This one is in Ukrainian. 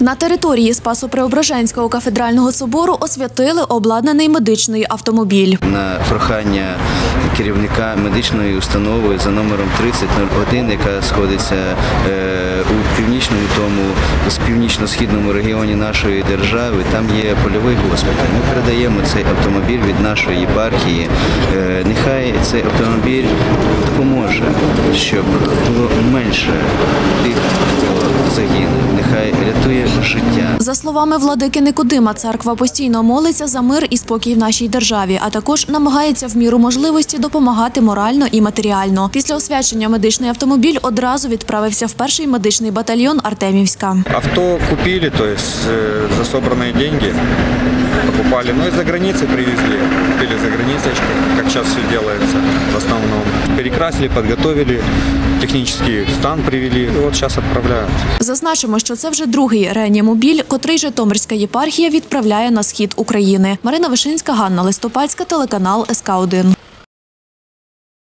На території Спасо-Преображенського кафедрального собору освятили обладнаний медичний автомобіль. на прохання керівника медичної установи за номером 3001, яка сходиться е, у північному тому з північно-східному регіоні нашої держави. Там є польовий госпіталь. Ми передаємо цей автомобіль від нашої єпархії. Е, нехай цей автомобіль допоможе, щоб було менше тих, хто загинув. Рятує життя. За словами владики Никодима, церква постійно молиться за мир і спокій в нашій державі, а також намагається в міру можливості допомагати морально і матеріально. Після освячення медичний автомобіль одразу відправився в перший медичний батальйон Артемівська. Авто купили, то есть э, за собранные деньги покупали. Ну и за границей привезли. Купили за границей, как сейчас все делается в основном. Перекрасили, подготовили, технический стан привели. от вот відправляють. Зазначимо, що це вже другий реанімобіль, котрий Житомирська єпархія відправляє на схід України. Марина Вишинська, Ганна Листопадська, телеканал СК 1